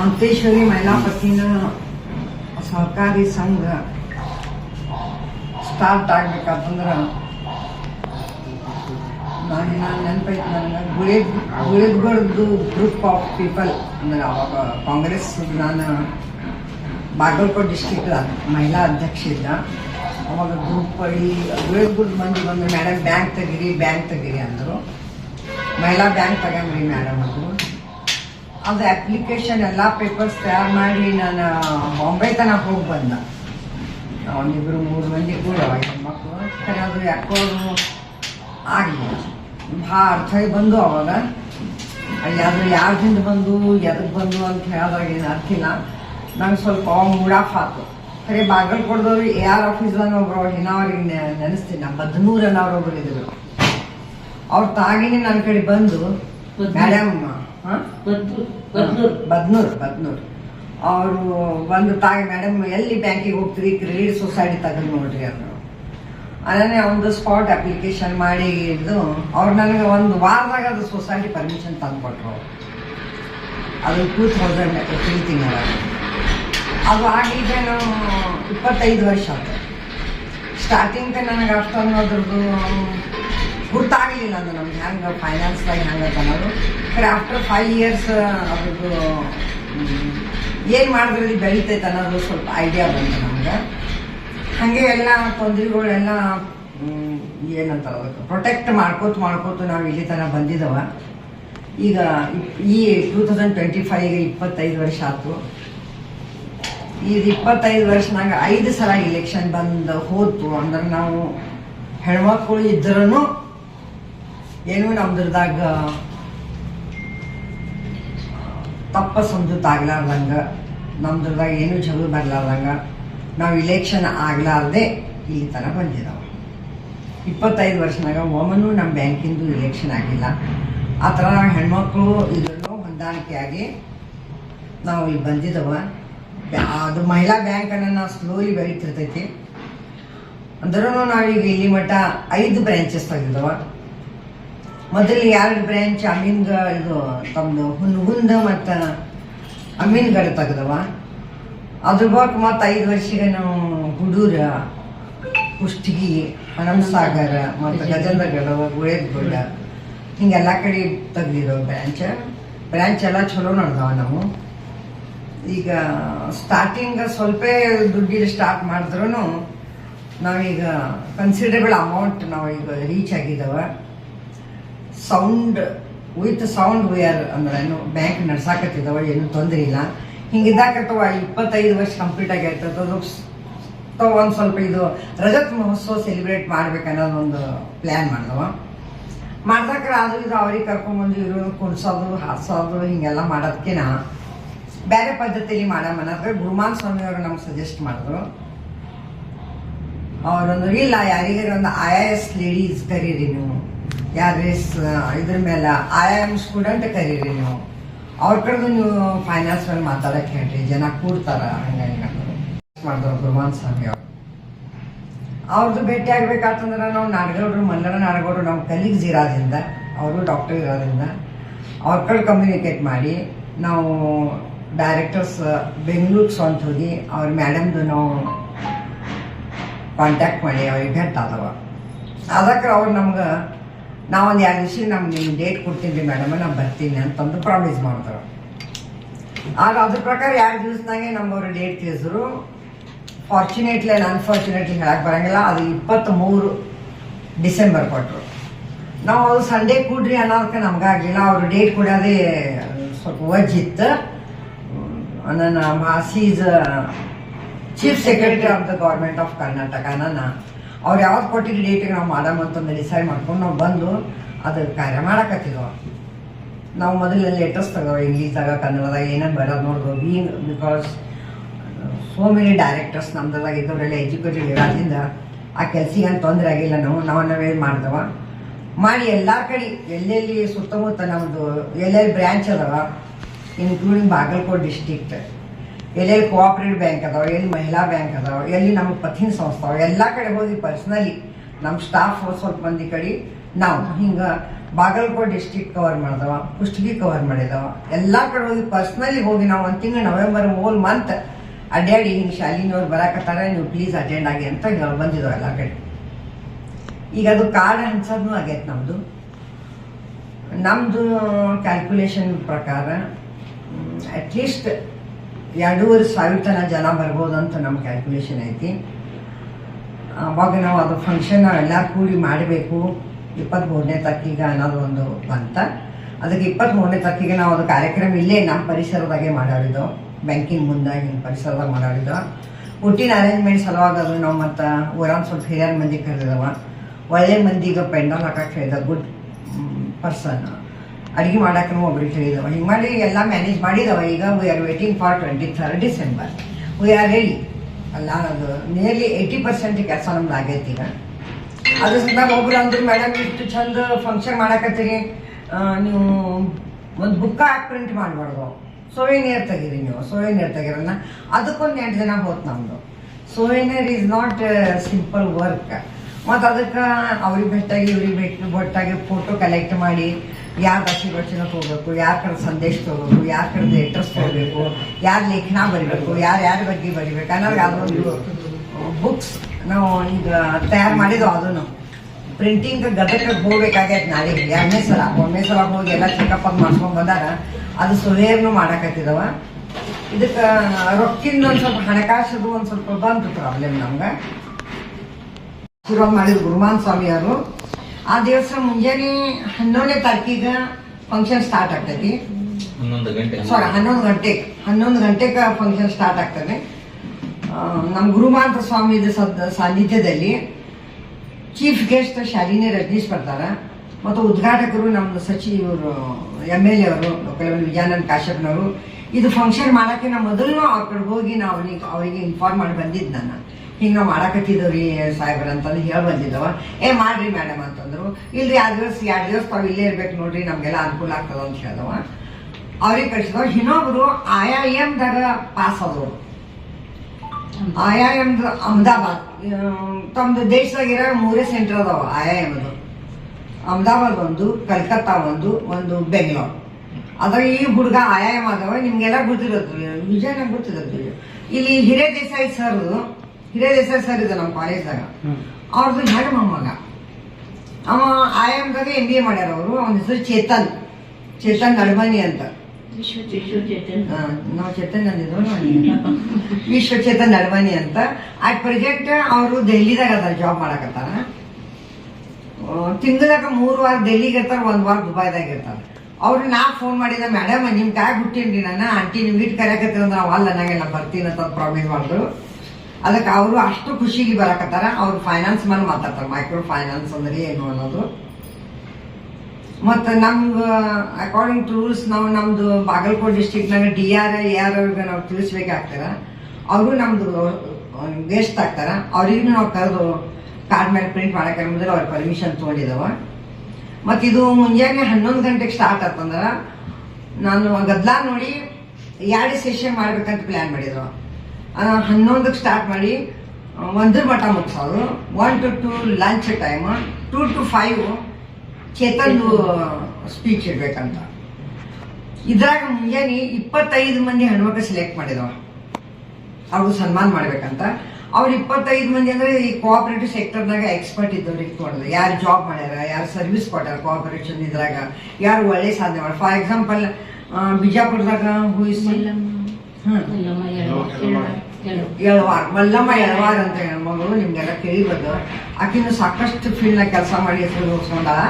ಮಾಂತೇಶ್ವರಿ ಮಹಿಳಾ ಪತ್ತಿನ ಸಹಕಾರಿ ಸಂಘ ಸ್ಟಾರ್ಟ್ ಆಗ್ಬೇಕಾತಂದ್ರ ನಾನು ನೆನಪೈತೆ ನನಗೆ ಗುಳಿದ್ ಗುಳಿದ್ಗಳ್ದು ಗ್ರೂಪ್ ಆಫ್ ಪೀಪಲ್ ಅಂದ್ರೆ ಅವಾಗ ಕಾಂಗ್ರೆಸ್ ನಾನು ಬಾಗಲಕೋಟೆ ಡಿಸ್ಟಿಕ್ ಮಹಿಳಾ ಅಧ್ಯಕ್ಷ ಇದ್ದ ಅವಾಗ ಗ್ರೂಪ್ ಈ ಗುಳಿದ್ಗುಡ್ ಮಂದಿ ಬಂದು ಮೇಡಮ್ ಬ್ಯಾಂಕ್ ತೆಗೀರಿ ಬ್ಯಾಂಕ್ ತೆಗೀರಿ ಅಂದರು ಮಹಿಳಾ ಬ್ಯಾಂಕ್ ತಗೊಂಡ್ರಿ ಮೇಡಮ್ ಅಂದರು ಅದು ಅಪ್ಲಿಕೇಶನ್ ಎಲ್ಲ ಪೇಪರ್ಸ್ ತಯಾರು ಮಾಡಿ ನಾನು ಬಾಂಬೆ ತನಕ ಹೋಗಿ ಬಂದ. ಒಂದಿಬ್ರು ಮೂರು ಮಂದಿ ಕೂಡ ಹೆಣ್ಮಕ್ಳು ಖರೆ ಅದು ಯಾಕೋ ಆಗಲಿಲ್ಲ ಭಾಳ ಅರ್ಥ ಬಂದು ಅವಾಗ. ಅದು ಯಾರ್ದಿಂದ ಬಂದು ಎದಕ್ಕೆ ಬಂದು ಅಂತ ಹೇಳಿದಾಗ ಏನು ಅರ್ಥಿಲ್ಲ ನಂಗೆ ಸ್ವಲ್ಪ ಮೂಡಾಫ್ ಆತು ಖರೆ ಬಾಗಲ್ಕೊಡ್ದವ್ರು ಎ ಆರ್ ಆಫೀಸ್ದಾಗ ಒಬ್ರು ಹಿನಾವ್ರಿಗೆ ನೆನೆಸ್ತೀನಿ. ನಮ್ಮ ಬದ್ನೂರು ಅನ್ನೋರು ಒಬ್ರು ಇದ್ರು. ಅವ್ರ ತಾಗಿನೇ ನನ್ನ ಕಡೆ ಬಂದು ಮೇಡಮ್ ಬದ್ನೂರ್. ಬದ್ನೂರ್. ಅವರು ಒಂದು ತಾಯಿ ಮೇಡಮ್ ಎಲ್ಲಿ ಬ್ಯಾಂಕಿಗೆ ಹೋಗ್ತೀರಿ? ಕ್ರೆಡಿಟ್ ಸೊಸೈಟಿ ತೆಗೆದು ನೋಡ್ರಿ ಅಂದರು ಅದನ್ನೇ ಒಂದು ಸ್ಪಾಟ್ ಅಪ್ಲಿಕೇಶನ್ ಮಾಡಿ ಇದ್ದು ಅವ್ರು ನನಗೆ ಒಂದು ವಾರದಾಗ ಅದು ಸೊಸೈಟಿ ಪರ್ಮಿಷನ್ ತಂದು ಕೊಟ್ರು ಅದು ಟೂ ತೌಸಂಡ್ ತ್ರೀ ತಿಂಗಳ ಅದು ನಾವು ಇಪ್ಪತ್ತೈದು ವರ್ಷ ಆಯ್ತು. ಸ್ಟಾರ್ಟಿಂಗ್ ನನಗೆ ಅಷ್ಟೊಂದು ಅದ್ರದ್ದು ಅದು ನಮ್ಗೆ ಹೆಂಗೆ ಫೈನಾನ್ಸ್ದಾಗ ಹೆಂಗೆ ಅನ್ನೋದು. ಕಡೆ ಆಫ್ಟರ್ ಫೈವ್ ಇಯರ್ಸ್ ಅದ್ರದ್ದು ಏನು ಮಾಡಿದ್ರಲ್ಲಿ ಬೆಳೀತೈತೆ ಅನ್ನೋದು ಸ್ವಲ್ಪ ಐಡಿಯಾ ಬಂತು ನಮ್ಗೆ. ಹಾಗೆ ಎಲ್ಲ ತೊಂದರೆಗಳೆಲ್ಲ ಏನಂತಾರೆ ಅದಕ್ಕೆ ಪ್ರೊಟೆಕ್ಟ್ ಮಾಡ್ಕೋತ ಮಾಡ್ಕೋತ ನಾವು ಇಲ್ಲಿ ತನಕ ಬಂದಿದ್ದವ ಈಗ ಈ ಟೂ ತೌಸಂಡ್ ಟ್ವೆಂಟಿ ಫೈವ್ಗೆ ಇಪ್ಪತ್ತೈದು ವರ್ಷ ಆಯ್ತು ಇದು ಇಪ್ಪತ್ತೈದು ವರ್ಷನಾಗ ಐದು ಸಲ ಇಲೆಕ್ಷನ್ ಬಂದು ಹೋತು. ಅಂದ್ರೆ ನಾವು ಹೆಣ್ಮಕ್ಳು ಇದ್ರೂ ಏನು ನಮ್ದ್ರದಾಗ ತಪ್ಪ ಸಂಜುತ್ ಆಗ್ಲಾರ್ದಂಗೆ ನಮ್ದ್ರದಾಗ ಏನು ಚಲೋ ಬರ್ಲಾರ್ದಂಗ, ನಾವು ಇಲೆಕ್ಷನ್ ಆಗ್ಲಾರ್ದೆ ಇಲ್ಲಿ ತನಕ ಬಂದಿದ್ದಾವ ಇಪ್ಪತ್ತೈದು ವರ್ಷನಾಗ ಒಮ್ಮನೂ ನಮ್ಮ ಬ್ಯಾಂಕಿಂದು ಇಲೆಕ್ಷನ್ ಆಗಿಲ್ಲ. ಆ ಥರ ನಾವು ಹೆಣ್ಮಕ್ಳು ಇದನ್ನು ಹೊಂದಾಣಿಕೆಯಾಗಿ ನಾವು ಇಲ್ಲಿ ಬಂದಿದ್ದವ ಅದು ಮಹಿಳಾ ಬ್ಯಾಂಕನ್ನು ನಾವು ಸ್ಲೋಲಿ ಬೆಳೀತಿರ್ತೈತಿ. ಅಂದ್ರೂ ನಾವೀಗ ಇಲ್ಲಿ ಮಟ್ಟ ಐದು ಬ್ರ್ಯಾಂಚಸ್ ತೆಗೆದವ ಮೊದಲು ಎರಡು ಬ್ರಾಂಚ್ ಅಮೀನ್ಗ ಇದು ತಮ್ಮದು ಹುನ್ಗುಂದ ಮತ್ತು ಅಮೀನ್ಗಢ ತೆಗೆದವ? ಅದ್ರ ಬಾಕ್ ಮತ್ತು ಐದು ವರ್ಷಿಗೆ ನಾವು ಹುಡೂರ, ಕುಷ್ಟಗಿ ಹಣಮಸಾಗರ ಮತ್ತು ಗಜೇಂದ್ರಗಢ ಗುಳೇದಗೌಡ, ಹಿಂಗೆಲ್ಲ ಕಡೆ ತೆಗ್ದಿರೋ ಬ್ರಾಂಚ್ ಬ್ರಾಂಚ್ ಎಲ್ಲ ಚಲೋ ನಡೆದವ ನಾವು. ಈಗ ಸ್ಟಾರ್ಟಿಂಗ್ ಸ್ವಲ್ಪ ದುಡ್ಡಿಗೆ ಸ್ಟಾರ್ಟ್ ಮಾಡಿದ್ರು ನಾವೀಗ ಕನ್ಸಿಡರಬಲ್ ಅಮೌಂಟ್ ನಾವು ಈಗ ರೀಚ್ ಆಗಿದ್ದಾವ ಸೌಂಡ್ ವಿತ್ ಸೌಂಡ್ ವೇರ್ ಅಂದ್ರೆ ಏನು ಬ್ಯಾಂಕ್ ನಡ್ಸಾಕತ್ತಿದವ, ಏನು ತೊಂದರೆ ಇಲ್ಲ. ಹಿಂಗಿದ್ದಾಕತ್ತವ ಇಪ್ಪತ್ತೈದು ವರ್ಷ ಕಂಪ್ಲೀಟ್ ಆಗೈತದ ಒಂದು ಸ್ವಲ್ಪ ಇದು ರಜತ್ ಮಹೋತ್ಸವ ಸೆಲೆಬ್ರೇಟ್ ಮಾಡ್ಬೇಕನ್ನೋದು ಒಂದು ಪ್ಲ್ಯಾನ್ ಮಾಡಿದವ. ಮಾಡ್ದಾಕ್ರೆ ಅದು ಇದು ಅವ್ರಿಗೆ ಕರ್ಕೊಂಡ್ಬಂದು ಇವರು ಕುಣಿಸೋದು ಹಾಸೋದು ಹಿಂಗೆಲ್ಲ ಮಾಡೋದಕ್ಕಿನ ಬೇರೆ ಪದ್ಧತಿಯಲ್ಲಿ ಮಾಡಮ್ಮನಾದ್ರೆ ಗುರುಮಾನ್ ಸ್ವಾಮಿಯವರು ನಮ್ಗೆ ಸಜೆಸ್ಟ್ ಮಾಡಿದ್ರು. ಅವರೊಂದು, ಇಲ್ಲ, ಯಾರಿಗಾರ ಒಂದು ಐ ಎ ಎಸ್ ಲೇಡೀಸ್ ಕರೀರಿ ನೀವು. ಇದ್ರ ಮೇಲೆ ಐ ಆಮ್ ಸ್ಟೂಡೆಂಟ್ ಕರೀರಿ ನೀವು. ಅವ್ರ ಕಡೆ ನೀವು ಫೈನಾನ್ಸ್ ಮೇಲೆ ಮಾತಾಡಕ್ಕೆ ಹೇಳ್ರಿ. ಜನ ಕೂಡ್ತಾರ ಹಿಂಗ ಮಾಡಿದ್ರು ಗುರುಮಾನ್ ಸ್ವಾಮಿ ಅವ್ರು. ಅವ್ರದ್ದು ಭೇಟಿ ಆಗ್ಬೇಕಾತಂದ್ರೆ ನಾವು ನಾಡಗೌಡ್ರು, ಮಲ್ಲರ ನಾಡಗೌಡ್ರು, ನಮ್ಮ ಕಲೀಗ್ಸ್ ಇರೋದ್ರಿಂದ, ಅವರು ಡಾಕ್ಟರ್ ಇರೋದ್ರಿಂದ, ಅವ್ರ ಕಡೆ ಕಮ್ಯುನಿಕೇಟ್ ಮಾಡಿ, ನಾವು ಡೈರೆಕ್ಟರ್ಸ್ ಬೆಂಗಳೂರು ಸ್ವಂತ ಹೋಗಿ ಅವ್ರ ಮೇಡಮ್ದು ನಾವು ಕಾಂಟ್ಯಾಕ್ಟ್ ಮಾಡಿ, ಅವ್ರಿಗೆ ಭೇಟ್ ಆದವ ಅದಕ್ಕೆ ಅವ್ರು ನಮ್ಗೆ ನಾವೊಂದು ಎರಡು ದಿವಸ ನಮ್ಗೆ ನಿಮ್ಗೆ ಡೇಟ್ ಕೊಡ್ತೀನಿ ರೀ ಮೇಡಮ್ ನಾನು ಬರ್ತೀನಿ ಅಂತಂದು ಪ್ರಾಮಿಸ್ ಮಾಡ್ತಾರೆ. ಆಗ ಅದ್ರ ಪ್ರಕಾರ ಎರಡು ದಿವಸದಾಗೆ ನಮ್ಮವ್ರು ಡೇಟ್ ತಿಳಿಸಿದ್ರು. ಫಾರ್ಚುನೇಟ್ಲಿ ಆ್ಯಂಡ್ ಅನ್ಫಾರ್ಚುನೇಟ್ಲಿ ಹೇಳಕ್ಕೆ ಬರಂಗಿಲ್ಲ, ಅದು ಇಪ್ಪತ್ತ್ಮೂರು ಡಿಸೆಂಬರ್ ಕೊಟ್ಟರು ನಾವು ಅದು ಸಂಡೇ ಕೂಡ್ರಿ ಅನ್ನೋದಕ್ಕೆ ನಮಗಾಗಲಿಲ್ಲ, ಅವರು ಡೇಟ್ ಕೊಡೋದೇ ಸ್ವಲ್ಪ ವಜ್ಜಿತ್ತು. ನನ್ನ ಮಾಸೀಸ್ chief secretary of the government of Karnataka ನನ್ನ ಅವ್ರು ಯಾವ್ದು ಕೊಟ್ಟಿದ್ದ ಡೇಟಿಗೆ ನಾವು ಮಾಡೋಣ ಅಂತಂದು ಡಿಸೈಡ್ ಮಾಡ್ಕೊಂಡು ನಾವು ಬಂದು ಅದು ಕಾರ್ಯ ಮಾಡಕತ್ತಿದ್ವು. ನಾವು ಮೊದಲು ಲೇಟೆಸ್ಟ್ ತಗೋ ಇಂಗ್ಲೀಷ್ದಾಗ ಕನ್ನಡದಾಗ ಏನೇನು ಬರೋದು ನೋಡ್ದು. Be because so many directors ನಮ್ದೆಲ್ಲ ಇದ್ದವರೆಲ್ಲ ಎಜುಕೇಟೆಡ್ ಇರೋದ್ರಿಂದ ಆ ಕೆಲ್ಸಿಗೆ ಏನು ತೊಂದರೆ ಆಗಿಲ್ಲ ನಾವು ನಾವು ನಾವೇ ಮಾಡ್ದವ. ಮಾಡಿ ಎಲ್ಲ ಕಡೆ, ಎಲ್ಲೆಲ್ಲಿ ಸುತ್ತಮುತ್ತ ನಮ್ಮದು ಎಲ್ಲೆಲ್ಲಿ ಬ್ರ್ಯಾಂಚ್ ಅದಾವ ಇನ್ಕ್ಲೂಡಿಂಗ್ ಬಾಗಲಕೋಟ್ ಡಿಸ್ಟಿಕ್ಟ್ ಎಲ್ಲೆಲ್ಲಿ ಕೋಆಪರೇಟಿವ್ ಬ್ಯಾಂಕ್ ಅದಾವ ಎಲ್ಲಿ ಮಹಿಳಾ ಬ್ಯಾಂಕ್ ಅದಾವ ಎಲ್ಲಿ ನಮ್ಮ ಪಥಿನ ಸಂಸ್ಥೆ ಎಲ್ಲ ಕಡೆ ಹೋಗಿ ಪರ್ಸ್ನಲಿ ನಮ್ಮ ಸ್ಟಾಫ್ ಸ್ವಲ್ಪ ಮಂದಿ ಕಡೆ. ನಾವು ಹಿಂಗೆ ಬಾಗಲಕೋಟೆ ಡಿಸ್ಟಿಕ್ ಕವರ್ ಮಾಡಿದವ, ಕುಷ್ಟಗಿ ಕವರ್ ಮಾಡಿದವ, ಎಲ್ಲ ಕಡೆ ಹೋಗಿ ಪರ್ಸ್ನಲಿ ಹೋಗಿ ನಾವು ಒಂದು ತಿಂಗಳು ನವೆಂಬರ್ ಹೋಲ್ ಮಂತ್ ಅಡ್ಡಾಡಿ ಹಿಂಗೆ ಶಾಲಿನವ್ರು ಬರಾಕತ್ತಾರ, ನೀವು ಪ್ಲೀಸ್ ಅಟೆಂಡ್ ಆಗಿ ಅಂತ ನಾವು ಬಂದಿದ್ದಾವೆ ಎಲ್ಲ ಕಡೆ. ಈಗ ಅದು ಕಾರ್ಡ್ ಹಂಚೋದು ಆಗೈತೆ ನಮ್ಮದು ನಮ್ಮದು ಕ್ಯಾಲ್ಕುಲೇಷನ್ ಪ್ರಕಾರ ಅಟ್ಲೀಸ್ಟ್ ಎರಡೂವರೆ ಸಾವಿರ ತನಕ ಜನ ಬರ್ಬೋದು ಅಂತ ನಮ್ಮ ಕ್ಯಾಲ್ಕುಲೇಷನ್ ಐತಿ. ಅವಾಗ ನಾವು ಅದು ಫಂಕ್ಷನ್ ಎಲ್ಲ ಕೂಡಿ ಮಾಡಬೇಕು. ಇಪ್ಪತ್ತ್ಮೂರನೇ ತಕ್ಕಿಗೆ ಅನ್ನೋದು ಒಂದು ಬಂತ ಅದಕ್ಕೆ ಇಪ್ಪತ್ತ್ಮೂರನೇ ತಕ್ಕಿಗೆ ನಾವು ಅದು ಕಾರ್ಯಕ್ರಮ ಇಲ್ಲೇ ನಮ್ಮ ಪರಿಸರದಾಗೆ ಮಾಡಾಡಿದ್ದು. ಬ್ಯಾಂಕಿಂಗ್ ಮುಂದೆ ಹಿಂಗೆ ಪರಿಸರದಾಗ ಮಾಡಾಡಿದ್ದು. ಹುಟ್ಟಿನ ಅರೇಂಜ್ಮೆಂಟ್ ಸಲುವಾಗಿ ಅದು ನಾವು ಮತ್ತು ಊರಾನ್ ಸ್ವಲ್ಪ ಹಿರಿಯರ ಮಂದಿ ಕರೆದಿದವ. ಒಳ್ಳೆ ಮಂದಿಗೆ ಪೆಂಡಲ್ ಹಾಕಕ್ಕೆ ಹೇಳಿದ ಗುಡ್ ಪರ್ಸನ್ ಅಡುಗೆ ಮಾಡಕ್ಕೂ ಒಬ್ರಿಗೆ ಹೇಳಿದವ. ಹಿಂಗೆ ಮಾಡಿ ಎಲ್ಲ ಮ್ಯಾನೇಜ್ ಮಾಡಿದವ ಈಗ we are waiting for twenty third December we are ready ಅಲ್ಲ, ಅದು ನಿಯರ್ಲಿ ಏಯ್ಟಿ ಪರ್ಸೆಂಟ್ ಕೆಲಸ ನಮ್ದು ಆಗೈತಿ ಈಗ. ಅದ್ರ ಸಂದಾಗ ಒಬ್ರು ಅಂದ್ರು ಮೇಡಮ್ ಇಷ್ಟು ಚಂದ ಫಂಕ್ಷನ್ ಮಾಡಕತ್ತೀರಿ. ನೀವು ಒಂದು ಬುಕ್ಕ ಹಾಕಿ ಪ್ರಿಂಟ್ ಮಾಡಬಾರ್ದು ಸೋವೆನಿಯರ್ ತೆಗೀರಿ ನೀವು ಸೋವೆನಿಯರ್ ತೆಗೀರನ್ನ ಅದಕ್ಕೊಂದು ಎಂಟು ದಿನ ಹೋತ್ ನಮ್ದು. Souvenir is not simple work ಮತ್ತು ಅದಕ್ಕೆ ಅವ್ರಿಗೆ ಭೇಟಾಗಿ ಇವ್ರಿಗೆ ಭೇಟಿ ಒಟ್ಟಾಗಿ ಫೋಟೋ ಕಲೆಕ್ಟ್ ಮಾಡಿ ಯಾರು ರಾಶಿಗೋಚನಕ್ಕೆ ಹೋಗ್ಬೇಕು, ಯಾರ ಕಡೆ ಸಂದೇಶ ತಗೋಬೇಕು, ಯಾರ ಕಡೆ ಅಡ್ರೆಸ್ ತಗೋಬೇಕು, ಯಾರ ಲೇಖನ ಬರಿಬೇಕು, ಯಾರು ಯಾರ ಬಗ್ಗೆ ಬರಿಬೇಕು ಅನ್ನೋದು ಅದೊಂದು ಬುಕ್ಸ್ ನಾವು ಈಗ ತಯಾರು ಮಾಡಿದ್ವು ಅದನ್ನು. ಪ್ರಿಂಟಿಂಗ್ ಗದಕ್ಕೆ ಹೋಗ್ಬೇಕಾಗೈತೆ ನಾಳೆ ಎರಡನೇ ಸಲ, ಒಂದನೇ ಸಲ ಹೋಗಿ ಎಲ್ಲ ಚೆಕಪ್ ಆಗಿ ಮಾಡ್ಸ್ಕೊಂಡ್ ಬಂದಾಗ ಅದು ಸುವೇರ್ನು ಮಾಡಕತ್ತಿದವ. ಇದಕ್ಕೆ ರೊಕ್ಕಿಂದ ಒಂದು ಸ್ವಲ್ಪ ಹಣಕಾಸದು ಒಂದು ಸ್ವಲ್ಪ ಬಂತು ಪ್ರಾಬ್ಲಮ್ ನಮ್ಗೆ. ಶುರು ಮಾಡಿದ್ರು ಗುರುಮಾನ್ ಸ್ವಾಮಿ ಅವರು ಆ ದಿವಸ ಮುಂಜಾನೆ ಹನ್ನೊಂದನೇ ತಾರೀಕಿಗೆ ಫಂಕ್ಷನ್ ಸ್ಟಾರ್ಟ್ ಆಗ್ತೈತಿ ಹನ್ನೊಂದು ಗಂಟೆ. ಸಾರಿ ಹನ್ನೊಂದು ಗಂಟೆಗೆ ಹನ್ನೊಂದು ಗಂಟೆಗೆ ಫಂಕ್ಷನ್ ಸ್ಟಾರ್ಟ್ ಆಗ್ತದೆ. ನಮ್ಮ ಗುರುಮಾಂತ ಸ್ವಾಮಿ ಸಾನ್ನಿಧ್ಯದಲ್ಲಿ ಚೀಫ್ ಗೆಸ್ಟ್ ಶಾಲಿನಿ ರಜನೀಶ್ ಬರ್ತಾರ. ಮತ್ತು ಉದ್ಘಾಟಕರು ನಮ್ಮ ಸಚಿವರು ಎಂ ಎಲ್ ಎ ಅವರು ವಿಜಯಾನಂದ್ ಕಾಶ್ಯಪ್ನವರು. ಇದು ಫಂಕ್ಷನ್ ಮಾಡಕ್ಕೆ ನಾ ಮೊದಲು ಅವ್ರ ಕಡೆ ಹೋಗಿ ನಾವು ಅವನಿಗೆ ಅವರಿಗೆ ಇನ್ಫಾರ್ಮ್ ಮಾಡಿ ಬಂದಿದ್ದು ನಾನು. ಹಿಂಗೆ ಮಾಡಕತ್ತಿದ್ರಿ ಸಾಹೇಬ್ರ ಅಂತಂದು ಹೇಳಿ ಬಂದಿದ್ದವ. ಏ, ಮಾಡ್ರಿ ಮೇಡಮ್ ಅಂತಂದ್ರು. ಇಲ್ರಿ ಎರಡು ದಿವಸ ಎರಡು ದಿವಸ ತಾವು ಇಲ್ಲೇ ಇರ್ಬೇಕು ನೋಡ್ರಿ, ನಮಗೆಲ್ಲ ಅನುಕೂಲ ಆಗ್ತದ ಅಂತ ಹೇಳ್ದವ. ಅವ್ರಿಗೆ ಕಳಿಸಿದವ, ಇನ್ನೊಬ್ರು ಆಯಾ ಎಮ್ದಾಗ ಪಾಸ್ ಆದವರು. ಆಯಾ ಎಮ್ದು ಅಹಮದಾಬಾದ್ ತಮ್ದು ದೇಶದಾಗಿರೋ ಮೂರೇ ಸೆಂಟರ್ ಅದಾವ ಆಯಾ ಎಮ್ದು ಅಹಮದಾಬಾದ್ ಒಂದು, ಕಲ್ಕತ್ತಾ ಒಂದು ಒಂದು ಬೆಂಗಳೂರು. ಅದ್ರ ಈ ಹುಡುಗ ಆಯಾ ಎಂ ಅದಾವ ನಿಮ್ಗೆಲ್ಲ ಗೊತ್ತಿರೋದು ವಿಜಯನ ಗೊತ್ತಿರೋದು. ಇಲ್ಲಿ ಹಿರೇ ದೇಸಾಯಿ ಸರ್ ಹಿರೇ ದೇಸಾಯಿ ಸರ್ ಇದೆ ನಮ್ಮ ಕಾಲೇಜ್ದಾಗ ಅವ್ರದ್ದು ಹೆಣ್ಣು ಮೊಮ್ಮಗ ಅವ ಆಯಾ ಎಮ್ದಾಗ ಎಂ ಬಿ ಎ ಮಾಡ್ಯಾರ ಅವರು. ಅವನ ಹೆಸರು ಚೇತನ್. ಚೇತನ್ ನಡ್ಮನಿ ಅಂತ. ನಾವು ಚೇತನ್ ಅಂದಿದ್ರು. ವಿಶ್ವ ಚೇತನ್ ನಡ್ಮನಿ ಅಂತ. ಅಟ್ ಪ್ರೆಸೆಂಟ್ ಅವರು ದೆಹಲಿದಾಗ ಅದಾರ ಜಾಬ್ ಮಾಡಕತ್ತಾರ. ತಿಂಗಳಾಗ ಮೂರು ವಾರ ಡೆಲ್ಲಿಗೆ ಇರ್ತಾರ ಒಂದ್ ವಾರ ದುಬೈದಾಗ ಇರ್ತಾರ. ಅವ್ರು ನಾ ಫೋನ್ ಮಾಡಿದ ಮೇಡಮ್ ನಿಮ್ ಕಾಯ್ ಹುಟ್ಟೀನ್ರಿ ನಾನು ಆಂಟಿ ನಿಮ್ಗೆ ಇಟ್ಟು ಕರೆಯಕತ್ತಿರ ಅಂದ್ರೆ ನಾವು ಅಲ್ಲ ನಂಗೆಲ್ಲ ಬರ್ತೀನಿ ಅಂತ ಪ್ರಾಮಿಸ್ ಮಾಡಿದ್ರು ಅದಕ್ಕೆ ಅವರು ಅಷ್ಟು ಖುಷಿಗೆ ಬರಕತ್ತಾರ. ಅವ್ರು ಫೈನಾನ್ಸ್ ಮೇಲೆ ಮಾತಾಡ್ತಾರೆ. ಮೈಕ್ರೋ ಫೈನಾನ್ಸ್ ಅಂದ್ರೆ ಏನು ಅನ್ನೋದು. ಮತ್ತು ನಮ್ಗೆ ಅಕಾರ್ಡಿಂಗ್ ಟು ರೂಲ್ಸ್ ನಾವು ನಮ್ದು ಬಾಗಲಕೋಟೆ ಡಿಸ್ಟಿಕ್ನಾಗ ಡಿ ಆರ್ ಎ ಆರ್ ಅವ್ರಿಗೆ ನಾವು ತಿಳಿಸ್ಬೇಕಾಗ್ತಾರ ಅವರು ನಮ್ದು ಗೆಸ್ಟ್ ಆಗ್ತಾರ. ಅವ್ರಿಗೂ ನಾವು ಕರೆದು ಕಾರ್ಡ್ ಮೇಲೆ ಪ್ರಿಂಟ್ ಮಾಡಕ್ಕೆ ಮೊದಲು ಅವ್ರ ಪರ್ಮಿಷನ್ ತೊಗೊಂಡಿದ್ದಾವೆ ಮತ್ತು ಇದು ಮುಂಜಾನೆ ಹನ್ನೊಂದು ಗಂಟೆಗೆ ಸ್ಟಾರ್ಟ್ ಆತಂದ್ರ, ನಾನು ಗದ್ಲಾ ನೋಡಿ ಎರಡು ಸೆಷನ್ ಮಾಡ್ಬೇಕಂತ ಪ್ಲ್ಯಾನ್ ಮಾಡಿದ್ರು. ಹನ್ನೊಂದಕ್ಕೆ ಸ್ಟಾರ್ಟ್ ಮಾಡಿ ಒಂದ್ರ ಮಠ ಮುಗಿಸೋದು. One to two lunch time two to five Chetan speech ಇಡ್ಬೇಕಂತ. ಇದ್ರಾಗ ಮುಂಜಾನೆ ಇಪ್ಪತ್ತೈದು ಮಂದಿ ಹೆಣ್ಮಕ್ಳು ಸೆಲೆಕ್ಟ್ ಮಾಡಿದವ ಅವ್ರು ಸನ್ಮಾನ ಮಾಡ್ಬೇಕಂತ. ಅವ್ರು ಇಪ್ಪತ್ತೈದು ಮಂದಿ ಅಂದ್ರೆ ಈ ಕೋಆಪರೇಟಿವ್ ಸೆಕ್ಟರ್ನಾಗ ಎಕ್ಸ್ಪರ್ಟ್ ಇದ್ದವ್ರಿಗೆ ಕೊಡೋದು. ಯಾರು ಜಾಬ್ ಮಾಡ್ಯಾರ, ಯಾರು ಸರ್ವಿಸ್ ಕೊಟ್ಟಾರ ಕೋಆಪರೇಷನ್ ಇದ್ರಾಗ, ಯಾರು ಒಳ್ಳೆ ಸಾಧನೆ ಮಾಡ್ಯಾರ ಫಾರ್ ಎಕ್ಸಾಂಪಲ್ ಬಿಜಾಪುರದಾಗ ಹೂಯಿಸಿ ಎಳವಾರ್ ಮಲ್ಲಮ್ಮ ಎಳವಾರ್ ಅಂತ ಹೆಣ್ಮಗಳು ನಿಮ್ಗೆಲ್ಲ ತಿಳಿಬೋದು ಆಕಿನ ಸಾಕಷ್ಟು ಫೀಲ್ಡ್ನಾಗ ಕೆಲಸ ಮಾಡಿ ಹೆಸರು ಹೋಗಿಸ್ಕೊಂಡಾಳ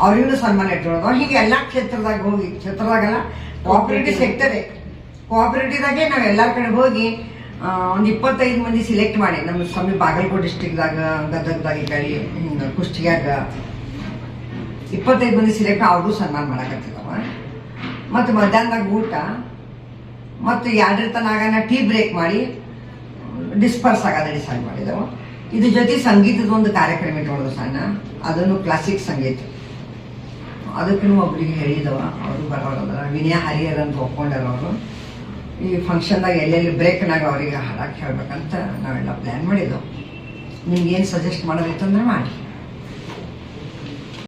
ಅವ್ರಿಗೂ ಸನ್ಮಾನ ಇಟ್ಕೊಳ್ಳೋದು ಹೀಗೆ ಎಲ್ಲಾ ಕ್ಷೇತ್ರದಾಗ ಹೋಗಿ ಕ್ಷೇತ್ರದಾಗೆಲ್ಲ ಕೋಆಪರೇಟಿವ್ ಸೆಕ್ಟರೇ ಕೋಆಪರೇಟಿವ್ದಾಗೆ ನಾವು ಎಲ್ಲಾ ಕಡೆ ಹೋಗಿ ಒಂದು ಇಪ್ಪತ್ತೈದು ಮಂದಿ ಸಿಲೆಕ್ಟ್ ಮಾಡಿ ನಮ್ಮ ಸ್ವಾಮಿ ಬಾಗಲಕೋಟೆ ಡಿಸ್ಟಿಕ್ದಾಗ ಗದಗದಾಗ ಈ ಕಡೆ ಹಿಂಗ ಇಪ್ಪತ್ತೈದು ಮಂದಿ ಸಿಲೆಕ್ಟ್ ಅವ್ರಿಗೂ ಸನ್ಮಾನ ಮಾಡಕತ್ತಿದವ ಮತ್ತು ಮಧ್ಯಾಹ್ನದಾಗ ಊಟ ಮತ್ತು ಎರಡರ ತನಾಗನ ಟೀ ಬ್ರೇಕ್ ಮಾಡಿ ಡಿಸ್ಪರ್ಸ್ ಆಗೋದ ಡಿಸೈಡ್ ಮಾಡಿದೆವು. ಇದ್ರ ಜೊತೆ ಸಂಗೀತದ ಒಂದು ಕಾರ್ಯಕ್ರಮ ಇಟ್ಕೊಂಡು ಸಣ್ಣ. ಅದನ್ನು ಕ್ಲಾಸಿಕ್ ಸಂಗೀತ. ಅದಕ್ಕೂ ಒಬ್ರಿಗೆ ಹೇಳಿದವ, ಅವರು ಬರೋದಲ್ಲ ವಿನಯ ಹರಿಹರ್ ಅಂತ ಒಪ್ಕೊಂಡಾರ ಅವರು. ಈ ಫಂಕ್ಷನ್ದಾಗ ಎಲ್ಲೆಲ್ಲಿ ಬ್ರೇಕ್ನಾಗ ಅವರಿಗೆ ಹಾಡಕ್ಕೆ ಹೇಳ್ಬೇಕಂತ ನಾವೆಲ್ಲ ಪ್ಲ್ಯಾನ್ ಮಾಡಿದ್ದೆವು ನಿಮ್ಗೆ ಏನು ಸಜೆಸ್ಟ್ ಮಾಡೋದಿತ್ತು ಅಂದ್ರೆ ಮಾಡಿ.